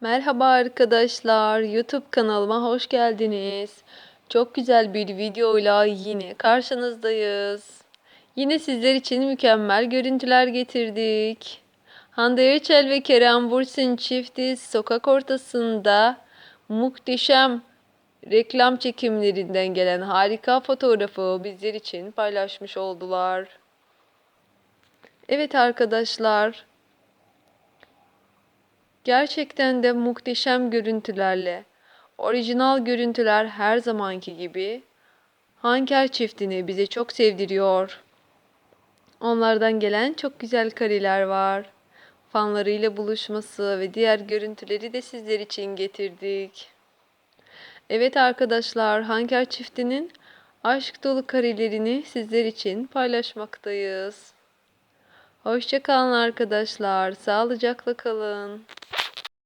Merhaba arkadaşlar, YouTube kanalıma hoş geldiniz. Çok güzel bir videoyla yine karşınızdayız. Yine sizler için mükemmel görüntüler getirdik. Hande Erçel ve Kerem Bürsin çifti sokak ortasında muhteşem reklam çekimlerinden gelen harika fotoğrafı bizler için paylaşmış oldular. Evet arkadaşlar, Gerçekten de muhteşem görüntülerle, orijinal görüntüler her zamanki gibi Hanker çiftini bize çok sevdiriyor. Onlardan gelen çok güzel kareler var. Fanlarıyla buluşması ve diğer görüntüleri de sizler için getirdik. Evet arkadaşlar, Hanker çiftinin aşk dolu karelerini sizler için paylaşmaktayız. Hoşçakalın arkadaşlar, sağlıcakla kalın.